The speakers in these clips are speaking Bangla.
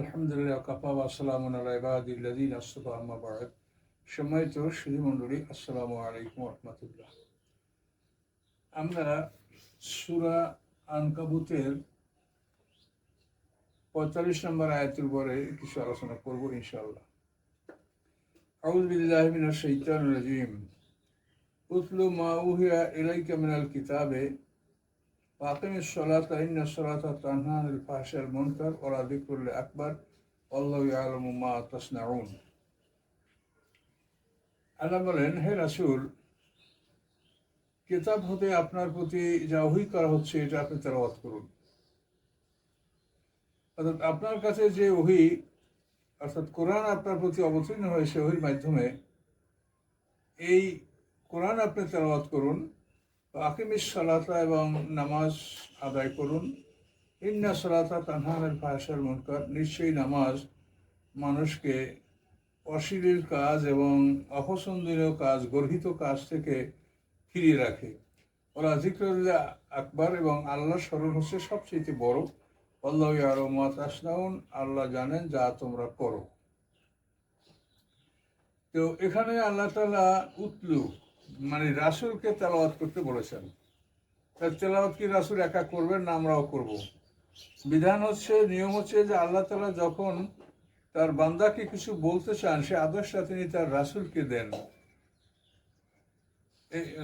আলহামদুলিল্লাহ কাপা আসসালাম আলাইবাদিল্লাদিন আসফা আম্মা বারাক সম্মানিত সুধীমণ্ডলী আসসালামু আলাইকুম রহমতুল্লাহ। আমরা সুরা আনকাবুতের পঁয়তাল্লিশ নম্বর আয়াতের উপরে কিছু আলোচনা করব ইনশাআল্লাহ। আউজ বিল্লাহ মিনাশ শাইতানির রাজিম। উতলু মা উহিয়া ইলাইকা মিনাল কিতাবে واقم الصلاة إن الصلاة تنهى عن الفحشاء والمنكر ولذكر أكبر والله يعلم ما تصنعون আল্লাহ বলেন হে রাসূল কিতাব হতে আপনার প্রতি যা ওহী করা হচ্ছে এটা আপনি তেলাওয়াত করুন অর্থাৎ আপনার কাছে যে ওহী অর্থাৎ কোরআন আপনার প্রতি অবতীর্ণ হয়েছে ওহির মাধ্যমে এই কোরআন আপনি তেলাওয়াত করুন আকিমিস সালাতা এবং নামাজ আদায় করুন। ইন্না সালাতা তানহানের ফাহাসার মুনকার। নিশ্চয়ই নামাজ মানুষকে অশ্লীল কাজ এবং অপছন্দনীয় কাজ, গর্হিত কাজ থেকে ফিরিয়ে রাখে। ওরা জিক্রুল্লাহ আকবর এবং আল্লাহ স্মরণ হচ্ছে সবচেয়ে বড়। আল্লাহ আরও মত আসনাউন আল্লাহ জানেন যা তোমরা করো। তো এখানে আল্লাহ তালা উতলু মানে রাসুলকে তেলাওয়াত করতে বলেছেন। তেলাওয়াত কি রাসুল একা করবেন না আমরাও করব? বিধান হচ্ছে, নিয়ম হচ্ছে যে আল্লাহ তালা যখন তার বান্দাকে কিছু বলতে চান, সে আদর্শটা তিনি তার রাসুলকে দেন।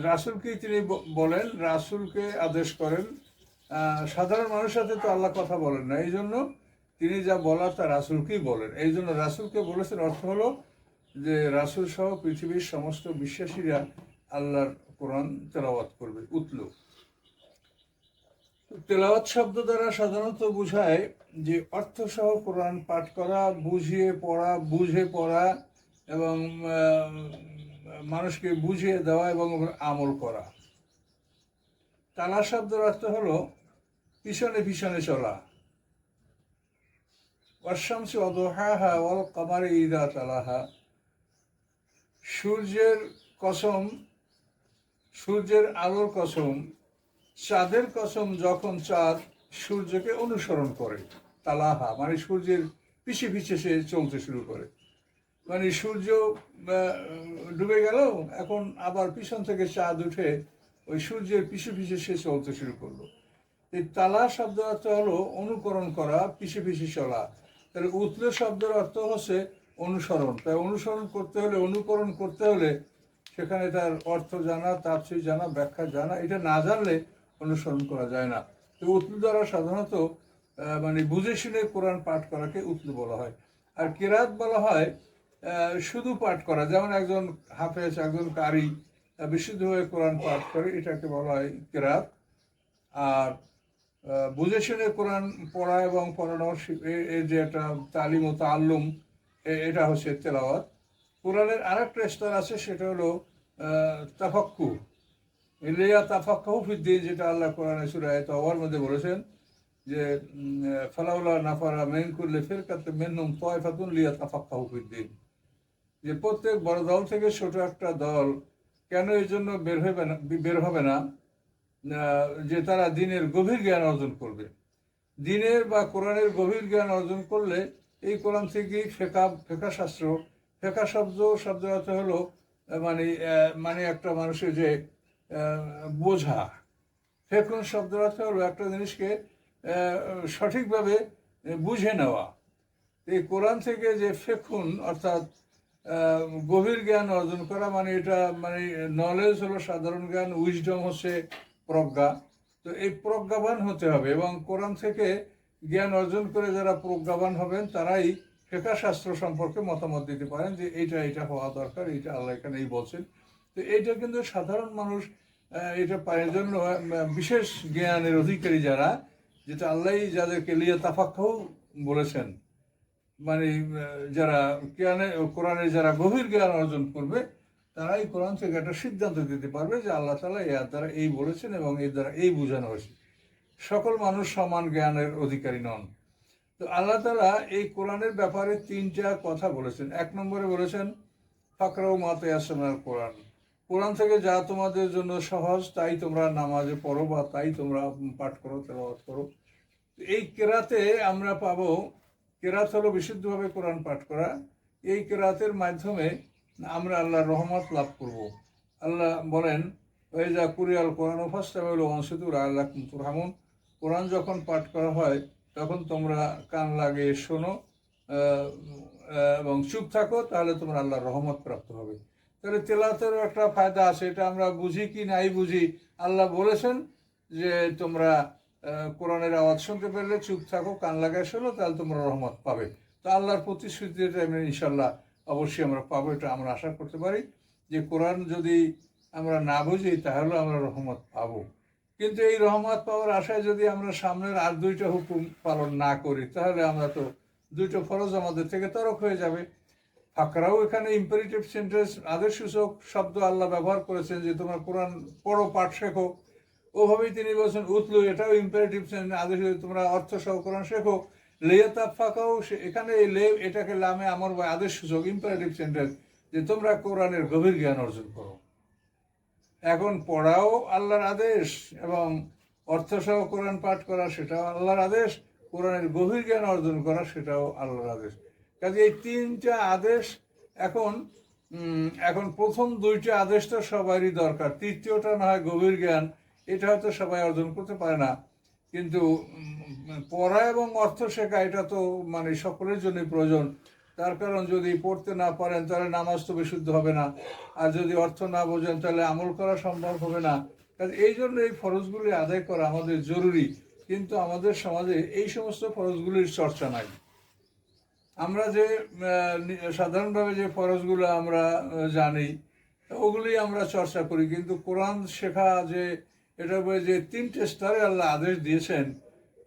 রাসুলকেই তিনি বলেন, রাসুলকে আদেশ করেন। সাধারণ মানুষের সাথে তো আল্লাহ কথা বলেন না এই জন্য তিনি যা বলার তা রাসুলকেই বলেন। এই জন্য রাসুলকে বলেছেন অর্থ হলো যে, রাসুল সহ পৃথিবীর সমস্ত বিশ্বাসীরা আল্লাহর কোরআন তেলাওয়াত করবে, উতলু। তেলাওয়াত শব্দ দ্বারা সাধারণত বোঝায় যে অর্থসহ কোরআন পাঠ করা, বুঝিয়ে পড়া, বুঝে পড়া এবং মানুষকে বুঝিয়ে দেওয়া এবং আমল করা। তালা শব্দের অর্থ হলো পিছনে পিছনে চলা। অশামসি অদহাহা ওয়াল কামারে ইদা তালাহা। সূর্যের কসম সূর্যের আলোর কসম, চাঁদের কসম যখন চাঁদ সূর্যকে অনুসরণ করে, তালাহা মানে সূর্যের পিছে পিছে সে চলতে শুরু করে। মানে সূর্য ডুবে গেল, এখন আবার পিছন থেকে চাঁদ উঠে ওই সূর্যের পিছু পিছে সে চলতে শুরু করল। এই তালা শব্দ অর্থ হলো অনুকরণ করা, পিছে পিছে চলা। তাহলে উতলে শব্দের অর্থ হচ্ছে অনুসরণ। তাই অনুসরণ করতে হলে, অনুকরণ করতে হলে সেখানে তার অর্থ জানা, তাপসি জানা, ব্যাখ্যা জানা, এটা না জানলে অনুসরণ করা যায় না। তো দ্বারা সাধারণত মানে বুঝে শুনে কোরআন পাঠ করাকে উতলু বলা হয়। আর কেরাত বলা হয় শুধু পাঠ করা। যেমন একজন হাফেজ, একজন কারি বিশুদ্ধভাবে কোরআন পাঠ করে, এটাকে বলা হয় কেরাত। আর বুঝে শুনে কোরআন পড়া এবং পড়ানো এ- এর যে একটা তালিম ও তাল্লুম এটা হচ্ছে তেলাওয়াত। কোরআনের আরেকটা স্তর আছে, সেটা হলো তাফাক্কু। ইলিয়া তাফাক্কাহু ফিদ্দিন, যেটা আল্লাহ কোরআনে সুরায় তাওয়ার মধ্যে বলেছেন যে ফালাউলা নাফারা মেন করলে ফের কাতে মেনুম তয়ফাতুন লিয়া তাফাক্কাহু ফিদ্দিন। যে প্রত্যেক বড় দল থেকে ছোট একটা দল কেন এই জন্য বের হবে না, বের হবে না? যে তারা দিনের গভীর জ্ঞান অর্জন করবে। দিনের বা কোরআনের গভীর জ্ঞান অর্জন করলে এই কোরআন থেকেই ফেকা ফেকা শাস্ত্র ফেকা শব্দ শব্দ অর্থ হলো মানে মানে একটা মানুষের যে বোঝা। ফেকুন শব্দ অর্থ হলো একটা জিনিসকে সঠিকভাবে বুঝে নেওয়া। এই কোরআন থেকে যে ফেকুন, অর্থাৎ গভীর জ্ঞান অর্জন করা মানে এটা মানে নলেজ হলো সাধারণ জ্ঞান উইজডম হচ্ছে প্রজ্ঞা। তো এই প্রজ্ঞাবান হতে হবে এবং কোরআন থেকে জ্ঞান অর্জন করে যারা প্রজ্ঞাবান হবেন, তারাই ফেকা শাস্ত্র সম্পর্কে মতামত দিতে পারেন যে এইটা এটা হওয়া দরকার, এইটা আল্লাহ এখানে এই বলছেন। তো এইটা কিন্তু সাধারণ মানুষ এটা পাওয়ার জন্য বিশেষ জ্ঞানের অধিকারী যারা, যেটা আল্লাহ যাদেরকে লিয়া তাফাক্কাও বলেছেন। মানে যারা জ্ঞানে, কোরআনের যারা গভীর জ্ঞান অর্জন করবে, তারাই কোরআন থেকে একটা সিদ্ধান্ত দিতে পারবে যে আল্লাহ তালা এর দ্বারা এই বলেছেন এবং এর দ্বারা এই বোঝানো হয়েছে। সকল মানুষ সমান জ্ঞানের অধিকারী নন। তো আল্লাহ তালা এই কোরআনের ব্যাপারে তিনটা কথা বলেছেন। এক নম্বরে বলেছেন ফাকরাও মাতে আসনার কোরআন। কোরআন থেকে যা তোমাদের জন্য সহজ, তাই তোমরা নামাজে পড়ো বা তাই তোমরা পাঠ করো, তেলাওয়াত করো। এই কেরাতে আমরা পাবো, কেরাত হলো বিশুদ্ধভাবে কোরআন পাঠ করা। এই কেরাতের মাধ্যমে আমরা আল্লাহর রহমত লাভ করব। আল্লাহ বলেন ওই যা কুরিয়াল কোরআন ফাস্তামিল অংশদুর আল্লাহ তুরহামুন। কোরআন যখন পাঠ করা হয় তখন তোমরা কান লাগিয়ে শোনো এবং চুপ থাকো, তাহলে তোমরা আল্লাহর রহমত প্রাপ্ত হবে। তাহলে তেলাতেরও একটা ফায়দা আছে, এটা আমরা বুঝি কি নাই বুঝি? আল্লাহ বলেছেন যে তোমরা কোরআনের আওয়াজ শুনতে পেলে, চুপ থাকো, কান লাগায় শোনো, তাহলে তোমরা রহমত পাবে। তো আল্লাহর প্রতিশ্রুতি এটা এমনি ইনশাল্লাহ অবশ্যই আমরা পাবো, এটা আমরা আশা করতে পারি। যে কোরআন যদি আমরা না বুঝি, তাহলে আমরা রহমত পাবো। কিন্তু এই রহমত পাওয়ার আশায় যদি আমরা সামনের আর দুইটা হুকুম পালন না করি, তাহলে আমরা তো দুইটা ফরজ আমাদের থেকে তরক হয়ে যাবে। ফাকরাও এখানে ইম্পারেটিভ সেন্টেন্স আদেশ সূচক, শব্দ আল্লাহ ব্যবহার করেছেন যে তোমরা কোরআন পড়ো, পাঠ শেখো। ওভাবেই তিনি বলছেন, উতলু এটাও ইম্পারেটিভ সেন্টেন্স আদেশ তোমরা অর্থ সহ কোরআন শেখো। লেয়াতা ফাঁকাও এখানে এই লে এটাকে লামে আমার বা আদেশ সূচক ইম্পারেটিভ সেন্টেন্স যে তোমরা কোরআনের গভীর জ্ঞান অর্জন করো। এখন পড়াও আল্লাহর আদেশ এবং অর্থসহ কোরআন পাঠ করা সেটাও আল্লাহর আদেশ, কোরআনের গভীর জ্ঞান অর্জন করা সেটাও আল্লাহর আদেশ। কাজে এই তিনটা আদেশ এখন এখন প্রথম দুইটা আদেশ তো সবারই দরকার। তৃতীয়টা না হয় গভীর জ্ঞান, এটা হয়তো সবাই অর্জন করতে পারে না। কিন্তু পড়া এবং অর্থ শেখা, এটা তো মানে সকলের জন্যই প্রয়োজন। তার কারণ যদি পড়তে না পারেন, তাহলে নামাজ তো বিশুদ্ধ হবে না। আর যদি অর্থ না বোঝেন, তাহলে আমল করা সম্ভব হবে না। কাজে এই জন্য এই ফরজগুলি আদায় করা আমাদের জরুরি। কিন্তু আমাদের সমাজে এই সমস্ত ফরজগুলির চর্চা নাই। আমরা যে সাধারণভাবে যে ফরজগুলো আমরা জানি, ওগুলি আমরা চর্চা করি। কিন্তু কোরআন শেখা যে, এটা বলে যে তিনটে স্তরে আল্লাহ আদেশ দিয়েছেন,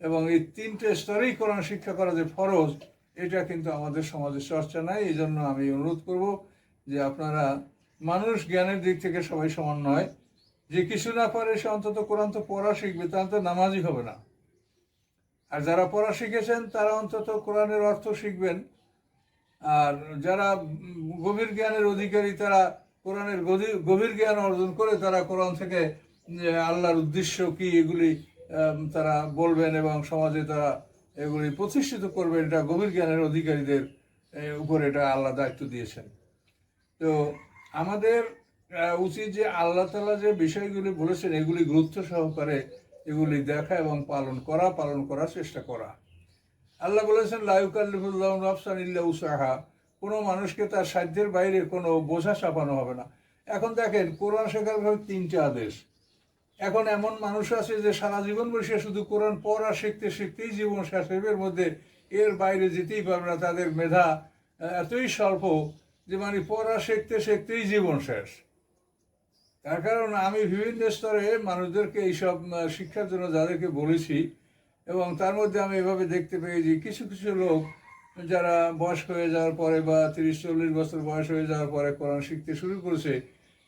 এবং এই তিনটে স্তরেই কোরআন শিক্ষা করা যে ফরজ এটা কিন্তু আমাদের সমাজে চর্চা নাই এই জন্য আমি অনুরোধ করব যে আপনারা মানুষ জ্ঞানের দিক থেকে সবাই সমান নয়। যে কিছু না পারে সে অন্তত কোরআন তো পড়া শিখবে, তাহলে তো নামাজই হবে না। আর যারা পড়া শিখেছেন, তারা অন্তত কোরআনের অর্থ শিখবেন। আর যারা গভীর জ্ঞানের অধিকারী, তারা কোরআনের গভীর- জ্ঞান অর্জন করে তারা কোরআন থেকে আল্লাহর উদ্দেশ্য কি, এগুলি তারা বলবেন এবং সমাজে তারা এগুলি প্রতিষ্ঠিত করবেন এটা গভীর জ্ঞানের অধিকারীদের উপরে এটা আল্লাহ দায়িত্ব দিয়েছেন। তো আমাদের উচিত যে আল্লাহ তালা যে বিষয়গুলি বলেছেন, এগুলি গুরুত্ব সহকারে এগুলি দেখা এবং পালন করা, পালন করার চেষ্টা করা। আল্লাহ বলেছেন লাইকাল্লিফুল্লাহ ইল্লা উসাহা কোনো মানুষকে তার সাধ্যের বাইরে কোনো বোঝা চাপানো হবে না। এখন দেখেন, কোরআন শেখার তিনটে আদেশ। এখন এমন মানুষ আছে যে সারা জীবন বসে শুধু কোরআন পড়া শিখতে শিখতেই জীবন শেষ এর মধ্যে এর বাইরে যেতেই পারবে না, তাদের মেধা এতই স্বল্প যে মানে পড়া শিখতে শিখতেই জীবন শেষ। তার কারণ আমি বিভিন্ন স্তরে মানুষদেরকে এইসব শিক্ষার জন্য যাদেরকে বলেছি এবং তার মধ্যে আমি এভাবে দেখতে পেয়েছি কিছু কিছু লোক যারা বয়স্ক হয়ে যাওয়ার পরে বা তিরিশ, চল্লিশ বছর বয়স হয়ে যাওয়ার পরে কোরআন শিখতে শুরু করেছে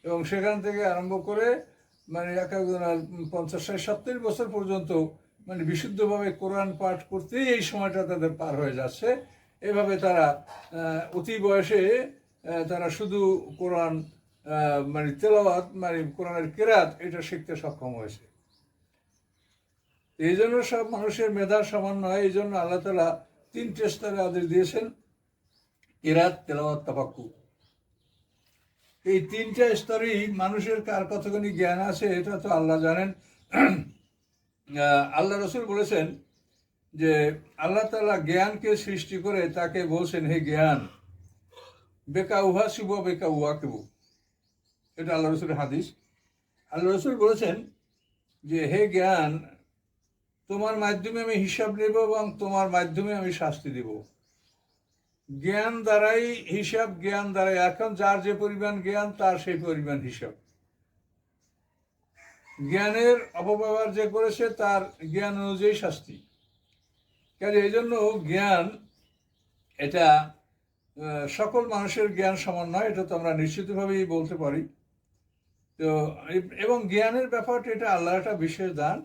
এবং সেখান থেকে আরম্ভ করে মানে এক একজন আর পঞ্চাশ ষাট, সত্তর বছর পর্যন্ত মানে বিশুদ্ধভাবে কোরআন পাঠ করতেই এই সময়টা তাদের পার হয়ে যাচ্ছে। এভাবে তারা অতি বয়সে তারা শুধু কোরআন মানে তেলাওয়াত মানে কোরআনের কেরাত, এটা শিখতে সক্ষম হয়েছে। এই জন্য সব মানুষের মেধা সমান নয় এই জন্য আল্লাহ তালা তিনটে স্তরে আদেশ দিয়েছেন, কেরাত, তেলাওয়াত তাফাক্কু এই তিনটা স্তরেই মানুষের কার কতখানি জ্ঞান আছে, এটা তো আল্লাহ জানেন। আল্লাহ রসুল বলেছেন যে আল্লাহ তালা জ্ঞানকে সৃষ্টি করে তাকে বলছেন, হে জ্ঞান, বেকা উহা শুভ, বেকা উহা কেবু? এটা আল্লাহ রসুলের হাদিস। আল্লাহ রসুল বলেছেন যে, হে জ্ঞান, তোমার মাধ্যমে আমি হিসাব নেব এবং তোমার মাধ্যমে আমি শাস্তি দেব। জ্ঞান দ্বারাই হিসাব, জ্ঞান দ্বারাই। এখন যার যে পরিমাণ জ্ঞান, তার সেই পরিমাণ হিসাব। জ্ঞানের অপব্যবহার যে করেছে, তার জ্ঞান অনুযায়ী শাস্তি। কাজে এই জন্য জ্ঞান, এটা সকল মানুষের জ্ঞান সমান নয়, এটা তো আমরা নিশ্চিতভাবেই বলতে পারি। তো এবং জ্ঞানের ব্যাপারটা, এটা আল্লাহ একটা বিশেষ দান।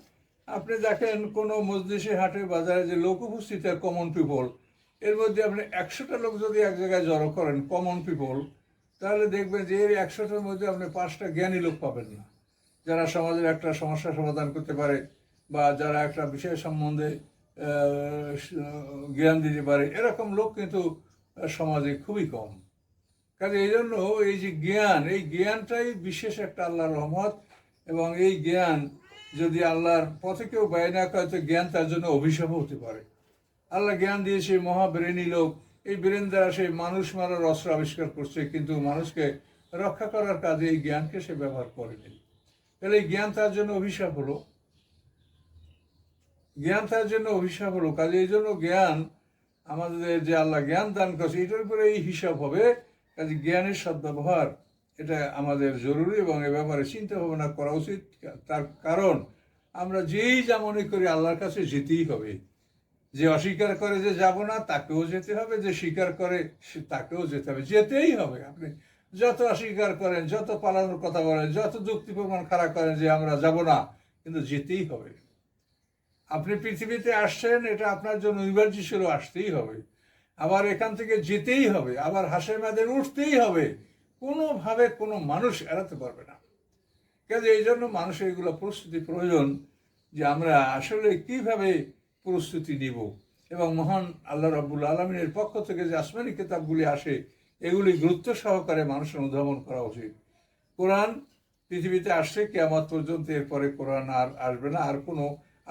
আপনি দেখেন, কোনো মজলিসে, হাটে, বাজারে যে লোক উপস্থিত কমন পিপল এর মধ্যে আপনি একশোটা লোক যদি এক জায়গায় জড়ো করেন কমন পিপল তাহলে দেখবেন যে এর একশোটার মধ্যে আপনি পাঁচটা জ্ঞানী লোক পাবেন না। যারা সমাজের একটা সমস্যা সমাধান করতে পারে বা যারা একটা বিষয় সম্বন্ধে জ্ঞান দিতে পারে, এরকম লোক কিন্তু সমাজে খুবই কম। কাজে এই জন্য এই যে জ্ঞান, এই জ্ঞানটাই বিশেষ একটা আল্লাহর রহমত এবং এই জ্ঞান যদি আল্লাহর পথে কেউ ব্যয় না করে, তো জ্ঞান তার জন্য অভিশাপ হতে পারে। আল্লাহ জ্ঞান দিয়েছে ব্রেনী লোক, এই ব্রেন দ্বারা সে মানুষ মারার অস্ত্র আবিষ্কার করছে, কিন্তু মানুষকে রক্ষা করার কাজে এই জ্ঞানকে সে ব্যবহার করেনি। তাহলে এই জ্ঞান তার জন্য অভিশাপ হলো। জ্ঞান তার জন্য অভিশাপ হলো, কাজে এই জন্য জ্ঞান আমাদের যে আল্লাহ জ্ঞান দান করছে, এটার উপরে এই হিসাব হবে, কাজে জ্ঞানের সদ্ব্যবহার, এটা আমাদের জরুরি এবং এ ব্যাপারে চিন্তা ভাবনা করা উচিত। তার কারণ আমরা যেই যা মনে করি আল্লাহর কাছে যেতেই হবে। যে অস্বীকার করে যে যাব না, তাকেও যেতে হবে, যে স্বীকার করে তাকেও যেতে হবে। যেতেই হবে আপনি। যত অস্বীকার করেন, যত পালানোর কথা বলেন, যত যুক্তি প্রমাণ খাড়া করেন যে আমরা যাব না, কিন্তু যেতেই হবে। আপনি পৃথিবীতে আসছেন, এটা আপনার জন্য অনিবার্য ছিল আসতেই হবে। আবার এখান থেকে যেতেই হবে, আবার হাসে মাদের উঠতেই হবে। কোনোভাবে কোনো মানুষ এড়াতে পারবে না। কাজে এই জন্য মানুষের এগুলো প্রস্তুতি প্রয়োজন যে আমরা আসলে কীভাবে প্রস্তুতি নিব এবং মহান আল্লাহ রাবুল আলমিনের পক্ষ থেকে যে আসমানি কিতাবগুলি আসে, এগুলি গুরুত্ব সহকারে মানুষের অনুধাবন করা উচিত। কোরআন পৃথিবীতে আসছে, কেয়ামত পর্যন্ত এরপরে কোরআন আর আসবে না, আর কোনো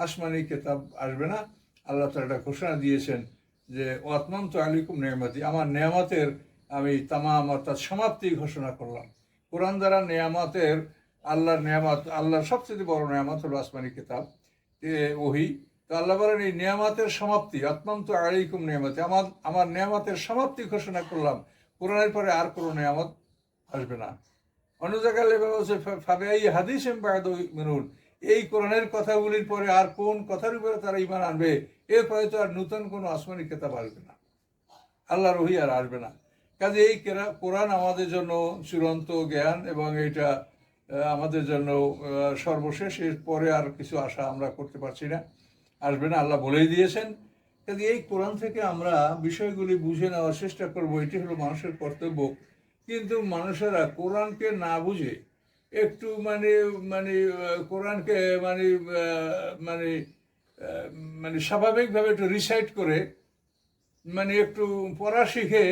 আসমানি কেতাব আসবে না। আল্লাহ তালা ঘোষণা দিয়েছেন যে ওয়াতমাম তো আলিকুম নেয়ামতি। আমার নেয়ামতের আমি তামাম অর্থাৎ সমাপ্তি ঘোষণা করলাম। কোরআন দ্বারা নেয়ামতের আল্লাহর নেয়ামত, আল্লাহর সবচেয়ে বড় নেয়ামত হলো আসমানি কিতাব। ওহি তো আল্লাহ বলেন, এই নেয়ামতের সমাপ্তি আত্মাম তো আলাইকুম নেয়ামতি। আমার আমার নেয়ামতের সমাপ্তি ঘোষণা করলাম। কোরআনের পরে আর কোনো নেয়ামত আসবে না। অন্য জায়গায় লেখা হচ্ছে ফাবে এই হাদিস মিনুন। এই কোরআনের কথাগুলির পরে আর কোন কথার উপরে তারা ইমান আনবে? এরপরে তো আর নতুন কোনো আসমানি কেতাব আসবে না। আল্লাহ রহি আর আসবে না। কাজে এই কেরা- কোরআন আমাদের জন্য চূড়ান্ত জ্ঞান এবং এটা আমাদের জন্য সর্বশেষ। এর পরে আর কিছু আশা আমরা করতে পারছি না। আসবে না, আল্লাহ বলেই দিয়েছেন। কাজে এই কোরআন থেকে আমরা বিষয়গুলি বুঝে নেওয়ার চেষ্টা করব, এটি হলো মানুষের কর্তব্য। কিন্তু মানুষেরা কোরআনকে না বুঝে, একটু মানে মানে কোরআনকে মানে মানে মানে স্বাভাবিকভাবে একটু রিসাইট করে মানে একটু পড়া শিখে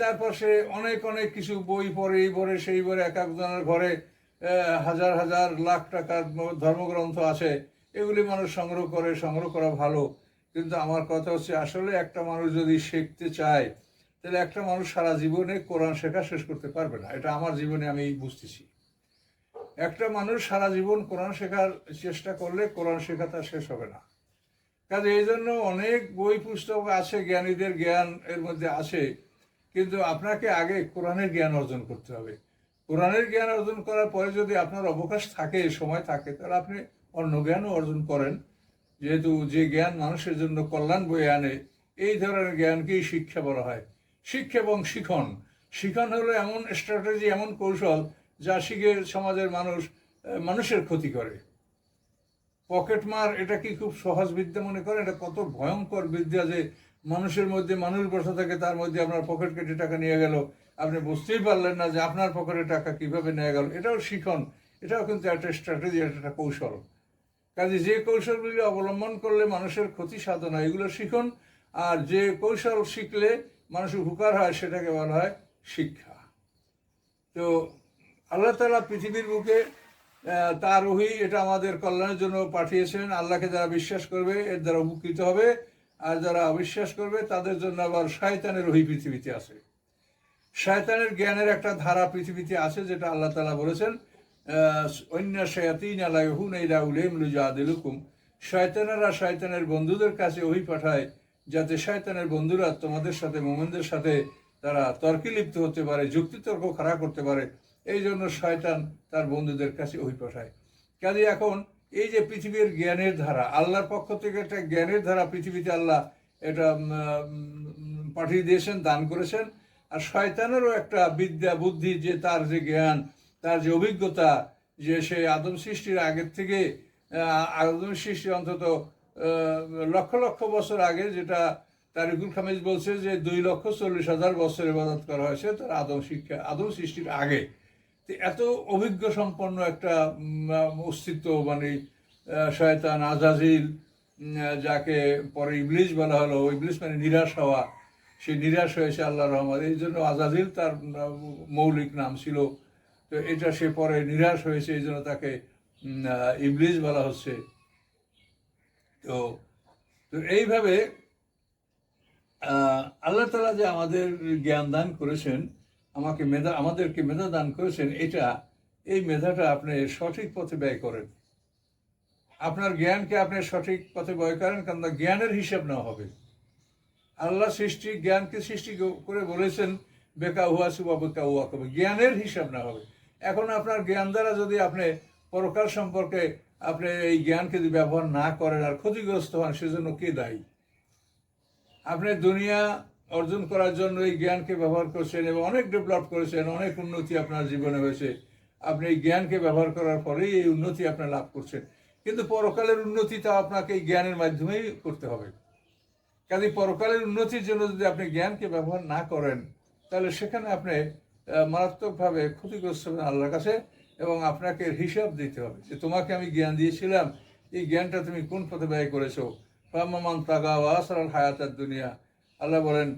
তারপর সে অনেক অনেক কিছু বই পড়ে, এই পড়ে, সেই পড়ে, এক একজনের ঘরে হাজার হাজার, লাখ টাকার ধর্মগ্রন্থ আছে। এগুলি মানুষ সংগ্রহ করে, সংগ্রহ করা ভালো। কিন্তু আমার কথা হচ্ছে, আসলে একটা মানুষ যদি শিখতে চায়, তাহলে একটা মানুষ সারা জীবনে কোরআন শেখা শেষ করতে পারবে না। এটা আমার জীবনে আমি বুঝতেছি। একটা মানুষ সারা জীবন কোরআন শেখার চেষ্টা করলে কোরআন শেখা তার শেষ হবে না। কাজে এই জন্য অনেক বই পুস্তক আছে, জ্ঞানীদের জ্ঞান এর মধ্যে আছে, কিন্তু আপনাকে আগে কোরআনের জ্ঞান অর্জন করতে হবে। কোরআনের জ্ঞান অর্জন করার পরে যদি আপনার অবকাশ থাকে, সময় থাকে, তাহলে আপনি অন্য জ্ঞানও অর্জন করেন। যেহেতু যে জ্ঞান মানুষের জন্য কল্যাণ বয়ে আনে, এই ধরনের জ্ঞানকেই শিক্ষা বলা হয়। শিক্ষা এবং শিখন। শিখন হলো এমন স্ট্র্যাটেজি এমন কৌশল যা শিখে সমাজের মানুষ মানুষের ক্ষতি করে। পকেট মার এটা কি খুব সহজ বিদ্যা মনে করেন? এটা কত ভয়ঙ্কর বিদ্যা যে মানুষের মধ্যে মানুষ বসে থাকে, তার মধ্যে আপনার পকেট কেটে টাকা নিয়ে গেল। আপনি বুঝতেই পারলেন না যে আপনার পকেটে টাকা কীভাবে নিয়ে গেল। এটাও শিখন। এটাও কিন্তু একটা স্ট্র্যাটেজি একটা কৌশল। কাজে যে কৌশলগুলি অবলম্বন করলে মানুষের ক্ষতি সাধন হয়, এগুলো শিখুন। আর যে কৌশল শিখলে মানুষ উপকার হয়, সেটাকে বলা হয় শিক্ষা। তো আল্লাহ তালা পৃথিবীর বুকে তার ওহি এটা আমাদের কল্যাণের জন্য পাঠিয়েছেন। আল্লাহকে যারা বিশ্বাস করবে, এর দ্বারা উপকৃত হবে। আর যারা অবিশ্বাস করবে, তাদের জন্য আবার শয়তানের ওহি পৃথিবীতে আছে। শয়তানের জ্ঞানের একটা ধারা পৃথিবীতে আছে, যেটা আল্লাহ তালা বলেছেন। অন্য শয়াতিন আলাইহুন ইলা উলেম লুজাদিলুকুম শয়তানেরা শয়তানের বন্ধুদের কাছে ওহি পাঠায়, যাতে শয়তানের বন্ধুরা তোমাদের সাথে, মোমেনদের সাথে তারা তর্কে লিপ্ত হতে পারে, যুক্তিতর্ক খাড়া করতে পারে। এই জন্য শয়তান তার বন্ধুদের কাছে ওহি পাঠায়। কাজে এখন এই যে পৃথিবীর জ্ঞানের ধারা, আল্লাহর পক্ষ থেকে একটা জ্ঞানের ধারা পৃথিবীতে আল্লাহ এটা পাঠিয়ে দিয়েছেন, দান করেছেন। আর শয়তানেরও একটা বিদ্যা, বুদ্ধি যে তার যে জ্ঞান তার যে অভিজ্ঞতা যে সে আদম সৃষ্টির আগের থেকে আদম সৃষ্টি অন্তত লক্ষ লক্ষ বছর আগে যেটা তারিকুল খামিজ বলছে যে দুই লক্ষ চল্লিশ হাজার বছর ইবাদত করা হয়েছে তার আদম শিক্ষা, আদম সৃষ্টির আগে। এত অভিজ্ঞ সম্পন্ন একটা অস্তিত্ব মানে শয়তান, আজাজিল যাকে পরে ইবলিশ বলা হলো ইবলিশ মানে নিরাশ হওয়া, সে নিরাশ হয়েছে আল্লাহ রহমান এই জন্য আজাজিল তার মৌলিক নাম ছিল তো এটা সে পরে নিরাশ হয়েছে, এই জন্য তাকে ইবলিশ বলা হচ্ছে। তো তো এইভাবে আল্লাহ তালা যে আমাদের জ্ঞান দান করেছেন, আমাকে মেধা, আমাদেরকে মেধা দান করেছেন, এটা, এই মেধাটা আপনি সঠিক পথে ব্যয় করেন। আপনার জ্ঞানকে আপনি সঠিক পথে ব্যয় করেন, কারণ জ্ঞানের হিসাব নেওয়া হবে। আল্লাহ সৃষ্টি, জ্ঞানকে সৃষ্টি করে বলেছেন, বেকা হুয়া সুবা বেকা হুয়া কবে? জ্ঞানের হিসাব না হবে। এখন আপনার জ্ঞান দ্বারা যদি আপনি পরকাল সম্পর্কে আপনি এই জ্ঞানকে যদি ব্যবহার না করেন আর ক্ষতিগ্রস্ত হন, সেজন্য কে দায়ী? আপনি দুনিয়া অর্জন করার জন্য এই জ্ঞানকে ব্যবহার করছেন এবং অনেক ডেভেলপ করেছেন, অনেক উন্নতি আপনার জীবনে হয়েছে। আপনি এই জ্ঞানকে ব্যবহার করার পরেই এই উন্নতি আপনি লাভ করছেন। কিন্তু পরকালের উন্নতিটা আপনাকে এই জ্ঞানের মাধ্যমেই করতে হবে। কাজে পরকালের উন্নতির জন্য যদি আপনি জ্ঞানকে ব্যবহার না করেন, তাহলে সেখানে আপনি মারাত্মকভাবে ক্ষতিগ্রস্ত হবেন আল্লাহর কাছে এবং আপনাকে হিসাব দিতে হবে যে তোমাকে আমি জ্ঞান দিয়েছিলাম, এই জ্ঞানটা তুমি কোন পথে ব্যয় করেছ? ফাম্মান তাগা ওয়াসাল হায়াতার দুনিয়া। আল্লাহ বলেন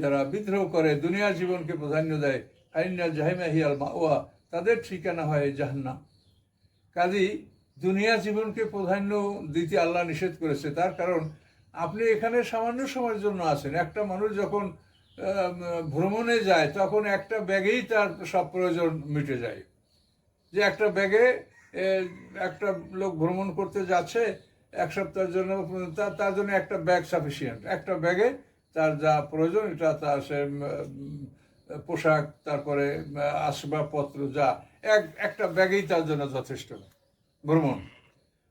যারা বিদ্রোহ করে, দুনিয়ার জীবনকে প্রাধান্য দেয় আইনাল জাহিমা হিয়াল মাওয়া, তাদের ঠিকানা হয় জাহান্নাম। কাজী দুনিয়া জীবনকে প্রাধান্য দিতে আল্লাহ নিষেধ করেছে, তার কারণ আপনি এখানে সামান্য সময়ের জন্য আছেন। একটা মানুষ যখন ভ্রমণে যায়, তখন একটা ব্যাগেই তার সব প্রয়োজন মিটে যায়। যে একটা ব্যাগে একটা লোক ভ্রমণ করতে যাচ্ছে, এক সপ্তাহের জন্য তার তার জন্য একটা ব্যাগ সাফিসিয়েন্ট একটা ব্যাগে তার যা প্রয়োজন, এটা তার সে পোশাক, তারপরে আসবাবপত্র যা, এক, একটা ব্যাগেই তার জন্য যথেষ্ট ভ্রমণ।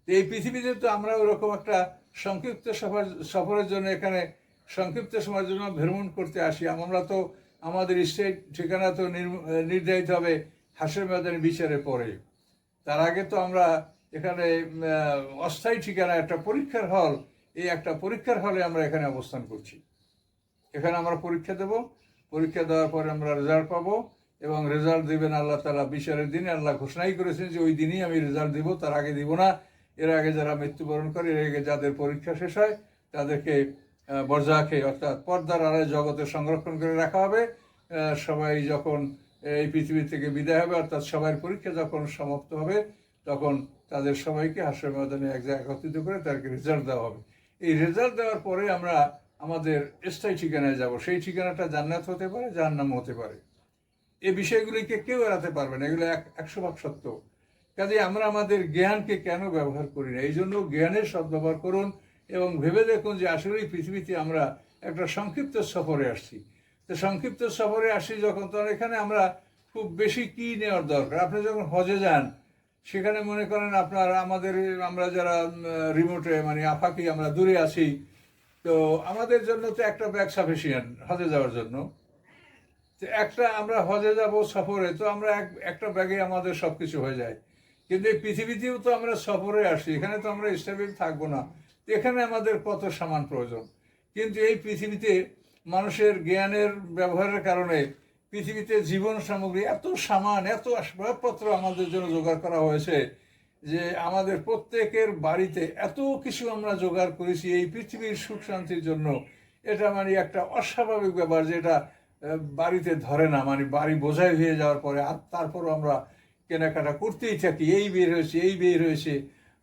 এই পৃথিবীতে তো আমরা ওরকম একটা সংক্ষিপ্ত সফর, সফরের জন্য এখানে সংক্ষিপ্ত সময়ের জন্য ভ্রমণ করতে আসি। আমরা তো আমাদের স্টেট ঠিকানা তো নির- নির্ধারিত হবে হাসের ময়দানের বিচারে পরে। তার আগে তো আমরা এখানে অস্থায়ী ঠিকানা, একটা পরীক্ষার হল, এই একটা পরীক্ষার হলে আমরা এখানে অবস্থান করছি। এখানে আমরা পরীক্ষা দেব, পরীক্ষা দেওয়ার পরে আমরা রেজাল্ট পাবো এবং রেজাল্ট দেবেন আল্লাহ তালা বিচারের দিনে। আল্লাহ ঘোষণাই করেছেন যে ওই দিনই আমি রেজাল্ট দিব, তার আগে দিব না। এর আগে যারা মৃত্যুবরণ করে, এর আগে যাদের পরীক্ষা শেষ হয়, তাদেরকে বরজাকে, অর্থাৎ পর্দার আড়ায় জগতে সংরক্ষণ করে রাখা হবে। সবাই যখন এই পৃথিবী থেকে বিদায় হবে, অর্থাৎ সবার পরীক্ষা যখন সমাপ্ত হবে, তখন তাদের সবাইকে হাসর ময়দানে এক জায়গায় একত্রিত করে তাদেরকে রেজাল্ট দেওয়া হবে। এই রেজাল্ট দেওয়ার পরে আমরা আমাদের স্থায়ী ঠিকানায় যাব। সেই ঠিকানাটা জান্নাত হতে পারে, জাহান্নাম হতে পারে। এই বিষয়গুলিকে কেউ এড়াতে পারবে না, এগুলো এক একশো ভাগ সত্য। কাজে আমরা আমাদের জ্ঞানকে কেন ব্যবহার করি না? এই জন্য জ্ঞানের সদ্ব্যবহার করুন এবং ভেবে দেখুন যে আসলে এই পৃথিবীতে আমরা একটা সংক্ষিপ্ত সফরে আসছি। তো সংক্ষিপ্ত সফরে আসি যখন, তখন এখানে আমরা খুব বেশি কি নেওয়ার দরকার? আপনি যখন হজে যান, সেখানে মনে করেন আপনার আমাদের, আমরা যারা রিমোটে মানে আফাকি আমরা দূরে আছি, তো আমাদের জন্য তো একটা ব্যাগ সাফিসিয়েন্ট হজে যাওয়ার জন্য। তো একটা আমরা হজে যাব সফরে, তো আমরা এক, একটা ব্যাগে আমাদের সব কিছু হয়ে যায়। কিন্তু এই পৃথিবীতেও তো আমরা সফরে আসি, এখানে তো আমরা স্টেবিল থাকব না। এখানে আমাদের কত সামান প্রয়োজন? কিন্তু এই পৃথিবীতে মানুষের জ্ঞানের ব্যবহারের কারণে পৃথিবীতে জীবন সামগ্রী এত সামান, এত আসবাবপত্র আমাদের জন্য জোগাড় করা হয়েছে যে আমাদের প্রত্যেকের বাড়িতে এত কিছু আমরা জোগাড় করেছি এই পৃথিবীর সুখ শান্তির জন্য। এটা মানে একটা অস্বাভাবিক ব্যাপার যেটা বাড়িতে ধরে না মানে বাড়ি বোঝাই হয়ে যাওয়ার পরে আর তারপরও আমরা কেনাকাটা করতেই থাকি। এই বের হয়েছে, এই বের হয়েছে।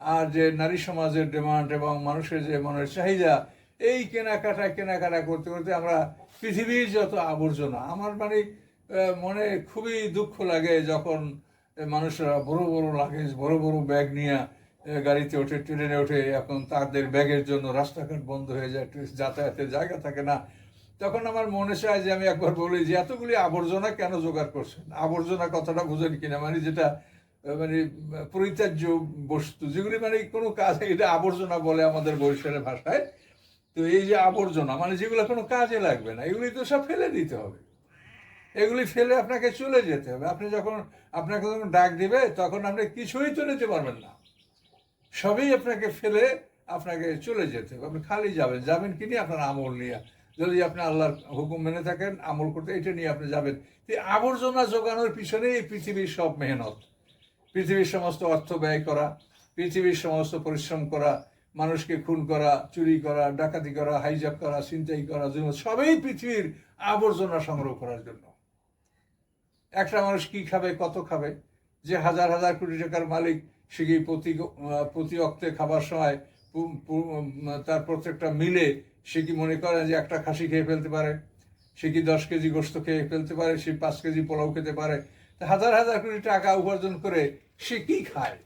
আর যে নারী সমাজের ডিমান্ড এবং মানুষের যে মনের চাহিদা, এই কেনাকাটা কেনাকাটা করতে করতে আমরা পৃথিবীর যত আবর্জনা, আমার মানে মনে খুবই দুঃখ লাগে যখন মানুষরা বড় বড় লাগেজ বড় বড় ব্যাগ নিয়ে গাড়িতে ওঠে, ট্রেনে ওঠে, এখন তাদের ব্যাগের জন্য রাস্তাঘাট বন্ধ হয়ে যায় যাতায়াতের জায়গা থাকে না। তখন আমার মনে চায় যে আমি একবার বলি যে, এতগুলি আবর্জনা কেন জোগাড় করছেন? আবর্জনা কথাটা বুঝেন কিনা? মানে যেটা মানে পরিত্যাজ্য বস্তু, যেগুলি মানে কোনো কাজ এটা আবর্জনা বলে আমাদের বরিশালের ভাষায়। তো এই যে আবর্জনা মানে যেগুলো কোনো কাজে লাগবে না, এগুলি তো সব ফেলে দিতে হবে। এগুলি ফেলে আপনাকে চলে যেতে হবে। আপনি যখন, আপনাকে যখন ডাক দিবে, তখন আপনি কিছুই তো নিতে পারবেন না। সবই আপনাকে ফেলে আপনাকে চলে যেতে হবে। আপনি খালি যাবেন। যাবেন কি নিয়ে? আপনার আমল নিয়ে। যদি আপনি আল্লাহর হুকুম মেনে থাকেন, আমল করতে, এটা নিয়ে আপনি যাবেন। এই আবর্জনা জোগানোর পিছনে এই পৃথিবীর সব মেহনত। পৃথিবীর সমস্ত অর্থ ব্যয় করা, পৃথিবীর সমস্ত পরিশ্রম করা, মানুষকে খুন করা, চুরি করা, ডাকাতি করা হাইজাক করা, ছিনতাই করা সবই পৃথিবীর আবর্জনা সংগ্রহ করার জন্য। একটা মানুষ কি খাবে, কত খাবে? যে হাজার হাজার কোটি টাকার মালিক, সে কি প্রতি প্রতি অক্তে খাবার সময় তার প্রত্যেকটা মিলে সে কি মনে করে যে একটা খাসি খেয়ে ফেলতে পারে? সে কি দশ কেজি গোস্ত খেয়ে ফেলতে পারে? সে পাঁচ কেজি পোলাও খেতে পারে? হাজার হাজার কোটি টাকা উপার্জন করে সে কি খায়?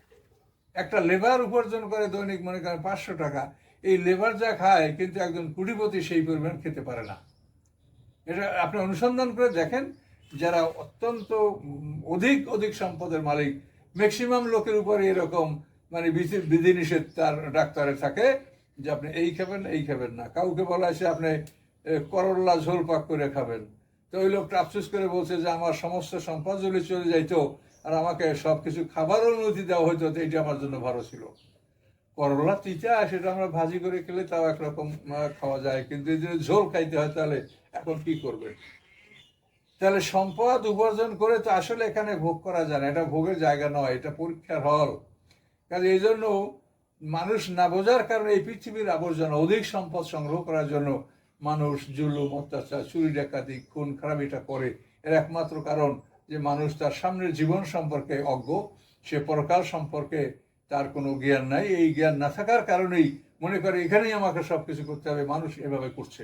একটা লেবার উপার্জন করে দৈনিক মনে করেন পাঁচশো টাকা। এই লেবার যা খায়, কিন্তু একজন কুটিপতি সেই পরিমাণ খেতে পারে না। এটা আপনি অনুসন্ধান করে দেখেন, যারা অত্যন্ত, অধিক অধিক সম্পদের মালিক ম্যাক্সিমাম লোকের উপরে এরকম মানে বিধি- বিধিনিষেধ তার ডাক্তারে থাকে যে আপনি এই খাবেন এই খাবেন না। কাউকে বলা আছে আপনি করল্লা ঝোল পাক করে খাবেন। তো ওই লোকটা আফসোস করে বলছে যে আমার সমস্ত সম্পদ যদি চলে যাইতো আর আমাকে সব কিছু খাবার অনুমতি দেওয়া হইতো, তো এইটা আমার জন্য ভালো ছিল। করলা, তিতা, সেটা আমরা ভাজি করে খেলে তাও একরকম খাওয়া যায়। কিন্তু যদি ঝোল খাইতে হয়, তাহলে এখন কি করবে? তাহলে সম্পদ উপার্জন করে তো আসলে এখানে ভোগ করা যায় না। এটা ভোগের জায়গা নয়, এটা পরীক্ষার হল। কাজে এই জন্য মানুষ না বোঝার কারণে এই পৃথিবীর আবর্জনা অধিক সম্পদ সংগ্রহ করার জন্য মানুষ জুলুম, অত্যাচার, চুরি ডাকাতি, খুন খারাপ এটা করে। এর একমাত্র কারণ যে মানুষ তার সামনের জীবন সম্পর্কে অজ্ঞ, সে পরকাল সম্পর্কে তার কোনো জ্ঞান নাই। এই জ্ঞান না থাকার কারণেই মনে করে, এখানেই আমাকে সব কিছু করতে হবে, মানুষ এভাবে করছে।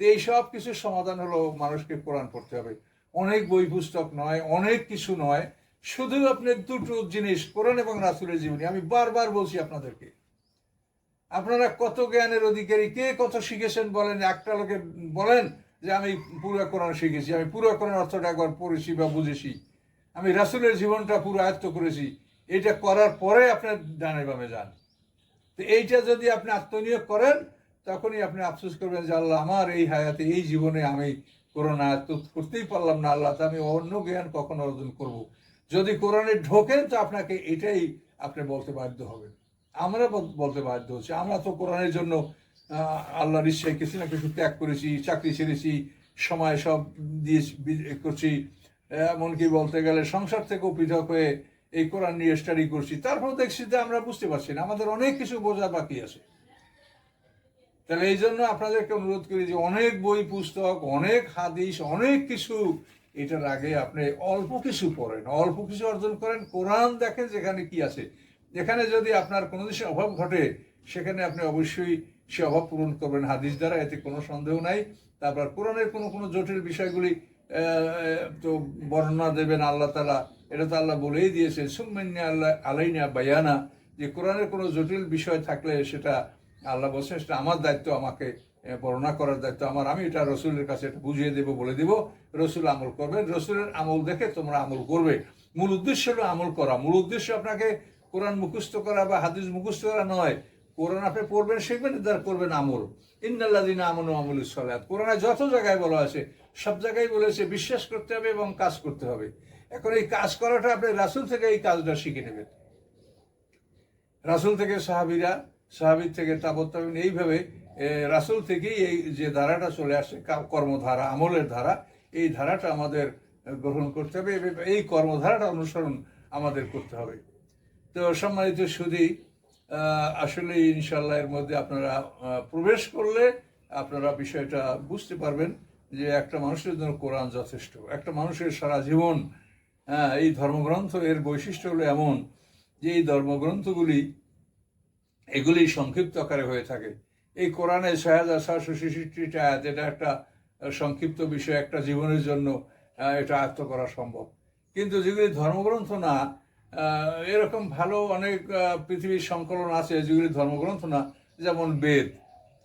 তো এই সব কিছুর সমাধান হলো মানুষকে কোরআন পড়তে হবে। অনেক বই পুস্তক নয়, অনেক কিছু নয়। শুধু আপনি দুটো জিনিস, কোরআন এবং রাসুলের জীবনী। আমি বারবার বলছি আপনাদেরকে আপনারা কত জ্ঞানের অধিকারী? কে কত শিখেছেন বলেন? একটা লোকে বলেন যে, আমি পুরো কোরআন শিখেছি, আমি পুরো কোরআন অর্থটা একবার পড়েছি বা বুঝেছি। আমি রাসুলের জীবনটা পুরো আয়ত্ত করেছি। এটা করার পরে আপনার ডানে বামে যান। তো এইটা যদি আপনি আত্মনিয়োগ করেন, তখনই আপনি আফসোস করবেন যে, আল্লাহ, আমার এই হায়াতে, এই জীবনে আমি কোরআন আয়ত্ত করতেই পারলাম না আল্লাহ, তা আমি অন্য জ্ঞান কখন অর্জন করব। যদি কোরআনে ঢোকেন, তো আপনাকে এটাই আপনি বলতে বাধ্য হবেন। আমরা বল- বলতে বাধ্য হচ্ছি। আমরা তো কোরআনের জন্য আহ, আল্লাহর ইচ্ছায় কিছু না কিছু ত্যাগ করেছি চাকরি ছেড়েছি সময় সব দিয়ে করছি। এমনকি বলতে গেলে সংসার থেকেও পৃথক হয়ে এই কোরআন নিয়ে স্টাডি করছি। তারপর দেখছি যে আমরা বুঝতে পারছি না আমাদের অনেক কিছু বোঝা বাকি আছে। তাহলে এই জন্য আপনাদেরকে অনুরোধ করি যে অনেক বই পুস্তক অনেক হাদিস অনেক কিছু এটার আগে আপনি অল্প কিছু পড়েন। অল্প কিছু অর্জন করেন। কোরআন দেখেন যেখানে কি আছে। যেখানে যদি আপনার কোনো কিছু অভাব ঘটে, সেখানে আপনি অবশ্যই সে অভাব পূরণ করবেন হাদিস দ্বারা, এতে কোনো সন্দেহ নাই। তারপর কোরআনের কোনো কোনো জটিল বিষয়গুলি তো বর্ণনা দেবেন আল্লাহ তালা এটা তো আল্লাহ বলেই দিয়েছে সুম্মান্যা আল্লাহ আলাইনা বায়ানা, যে কোরআনের কোনো জটিল বিষয় থাকলে সেটা আল্লাহ বলছেন, সেটা আমার দায়িত্ব, আমাকে বর্ণনা করার দায়িত্ব আমার, আমি এটা রসুলের কাছে এটা বুঝিয়ে দেব, বলে দিব, রসুল আমল করবেন, রসুলের আমল দেখে তোমরা আমল করবে। মূল উদ্দেশ্য হলো আমল করা, মূল উদ্দেশ্য আপনাকে কোরআন মুখস্থ করা বা হাদিস মুখস্থ করা নয়। কোরআন আপনি পড়বেন, শিখবেন তার করবেন আমল। ইন্নাল্লাদিন আমন আমল সলাত। কোরআনে যত জায়গায় বলা আছে, সব জায়গায় বলেছে, বিশ্বাস করতে হবে এবং কাজ করতে হবে। এখন এই কাজ করাটা আপনি রাসুল থেকে এই কাজটা শিখে নেবেন। রাসুল থেকে সাহাবিরা, সাহাবির থেকে তাবত্তাবিন এইভাবে রাসুল থেকেই এই যে ধারাটা চলে আসে কর্মধারা, আমলের ধারা, এই ধারাটা আমাদের গ্রহণ করতে হবে এই কর্মধারাটা অনুসরণ আমাদের করতে হবে। তো সম্মানিত সুদী আসলে ইনশাল্লাহ এর মধ্যে আপনারা প্রবেশ করলে আপনারা বিষয়টা বুঝতে পারবেন যে একটা মানুষের জন্য কোরআন যথেষ্ট। একটা মানুষের সারা জীবন হ্যাঁ এই ধর্মগ্রন্থ এর বৈশিষ্ট্য হলো এমন যে এই ধর্মগ্রন্থগুলি, এগুলি সংক্ষিপ্ত আকারে হয়ে থাকে। এই কোরআনে ছয় হাজার ছয়শো ছেষট্টিটা আয়াত, এটা একটা সংক্ষিপ্ত বিষয়, একটা জীবনের জন্য এটা আয়ত্ত করা সম্ভব। কিন্তু যেগুলি ধর্মগ্রন্থ না এরকম ভালো অনেক পৃথিবীর সংকলন আছে যেগুলি ধর্মগ্রন্থ না, যেমন বেদ।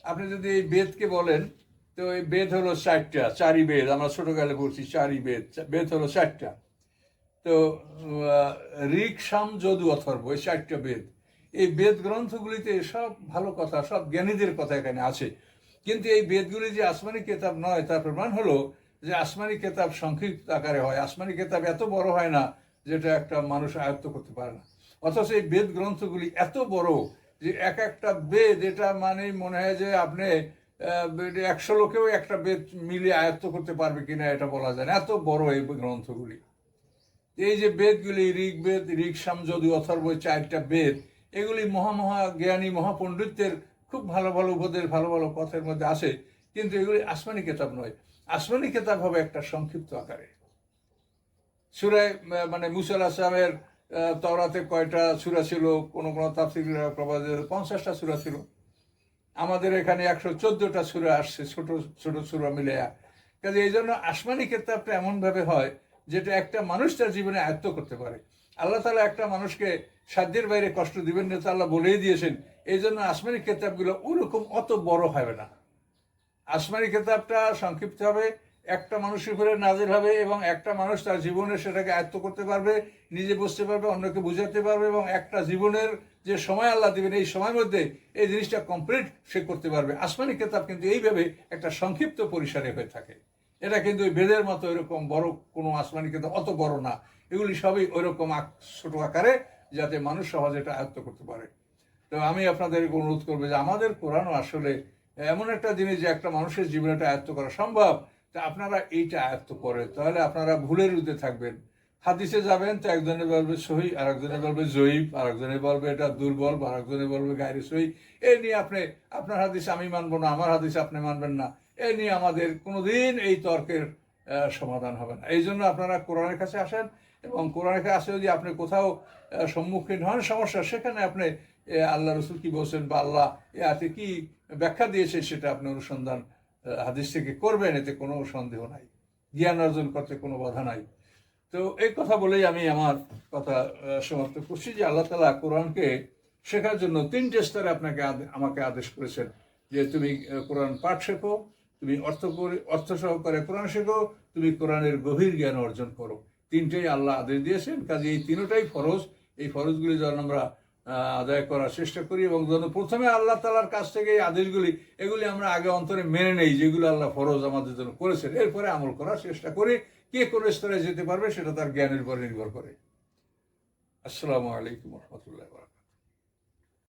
আপনি যদি এই বেদকে বলেন, তো এই বেদ হলো চারটা, চারি বেদ, আমরা ছোটকালে পড়ছি চারি বেদ বেদ হলো চারটা। তো ঋক, সাম, যদু, অথর্ব, এই চারটা বেদ। এই বেদ গ্রন্থগুলিতে সব ভালো কথা, সব জ্ঞানীদের কথা এখানে আছে। কিন্তু এই বেদগুলি যে আসমানি কেতাব নয়, তার প্রমাণ হলো যে আসমানি কেতাব সংক্ষিপ্ত আকারে হয়। আসমানি কেতাব এত বড় হয় না যেটা একটা মানুষ আয়ত্ত করতে পারে না। অথচ এই বেদ গ্রন্থগুলি এত বড় যে এক একটা বেদ, এটা মানে মনে হয় যে আপনি একশো লোকেও একটা বেদ মিলে আয়ত্ত করতে পারবে কিনা এটা বলা যায় না। এত বড় এই গ্রন্থগুলি। এই যে বেদগুলি, ঋগ্বেদ ঋক সাম যদু অথর্ব চারটা বেদ, এগুলি মহা মহা জ্ঞানী মহাপণ্ডিতদের খুব ভালো ভালো উপদেশ, ভালো ভালো কথার মধ্যে আসে, কিন্তু এগুলি আসমানি কেতাব নয়। আসমানি কেতাব হবে একটা সংক্ষিপ্ত আকারে। সুরায় মানে মুসাল আসলামের তওরাতে কয়টা সুরা ছিল? কোনো কোনো তাফসির পঞ্চাশটা সুরা ছিল। আমাদের এখানে একশো চোদ্দটা সুরা আসছে, ছোট ছোট সুরা মিলে কাজে এই জন্য আসমানি কেতাবটা এমনভাবে হয়, যেটা একটা মানুষ তার জীবনে আয়ত্ত করতে পারে। আল্লাহ তালা একটা মানুষকে সাধ্যের বাইরে কষ্ট দিবেন না, তো আল্লাহ বলেই দিয়েছেন। এই জন্য আসমানি কেতাবগুলো ওরকম অত বড় হবে না। আসমানি কেতাবটা সংক্ষিপ্ত হবে। একটা মানুষের উপরে নাজির হবে এবং একটা মানুষ তার জীবনে সেটাকে আয়ত্ত করতে পারবে, নিজে বুঝতে পারবে, অন্যকে বুঝাতে পারবে এবং একটা জীবনের যে সময় আল্লাহ দিবেন, এই সময়ের মধ্যে এই জিনিসটা কমপ্লিট সে করতে পারবে। আসমানি কেতাব কিন্তু এইভাবে একটা সংক্ষিপ্ত পরিসরে হয়ে থাকে। এটা কিন্তু ওই বেদের মতো এরকম বড় কোনো আসমানি কেতাব অত বড় না। এগুলি সবই ওইরকম ছোট আকারে যাতে মানুষ সহজে এটা আয়ত্ত করতে পারে। তো আমি আপনাদের অনুরোধ করব যে আমাদের কোরআনও আসলে এমন একটা জিনিস যে একটা মানুষের জীবনে এটা আয়ত্ত করা সম্ভব। তা আপনারা এইটা আয়ত্ত করে তাহলে আপনারা ভুলের রুতে থাকবেন। হাদিসে যাবেন, তো একজনে বলবে সহি আর একজনে বলবে জয়ীব আর একজনে বলবে এটা দুর্বল আর একজনে বলবে গায়ের সহি। এ নিয়ে আপনি, আপনার হাদিস আমি মানবো না, আমার হাদিস আপনি মানবেন না। এ নিয়ে আমাদের কোনোদিন এই তর্কের সমাধান হবে না। এই জন্য আপনারা কোরআনের কাছে আসেন এবং কোরআনের কাছে আসে যদি আপনি কোথাও সম্মুখীন হন, সমস্যা সেখানে আপনি আল্লাহ রসুল কি বলছেন বা আল্লাহ এ হাতে কি ব্যাখ্যা দিয়েছে সেটা আপনি অনুসন্ধান হাদিস থেকে করবেন, এতে কোনো সন্দেহ নাই। জ্ঞান অর্জন করতে কোনো বাধা নাই। তো এই কথা বলেই আমি আমার কথা সমাপ্ত করছি যে আল্লাহ তালা কোরআনকে শেখার জন্য তিনটে স্তরে আপনাকে আমাকে আদেশ করেছেন যে তুমি কোরআন পাঠ শেখো, তুমি অর্থ করে, অর্থ সহকারে কোরআন শেখো, তুমি কোরআনের গভীর জ্ঞান অর্জন করো। তিনটেই আল্লাহ আদেশ দিয়েছেন, কাজে এই তিনটাই ফরজ। এই ফরজগুলি যেন আমরা আদায় করার চেষ্টা করি এবং যেন প্রথমে আল্লাহ তালার কাছ থেকে এই আদেশগুলি, এগুলি আমরা আগে অন্তরে মেনে নেই, যেগুলো আল্লাহ ফরজ আমাদের জন্য করেছেন। এরপরে আমল করার চেষ্টা করি, কে কোন স্তরে যেতে পারবে সেটা তার জ্ঞানের উপর নির্ভর করে। আসসালামু আলাইকুম রহমতুল্লাহ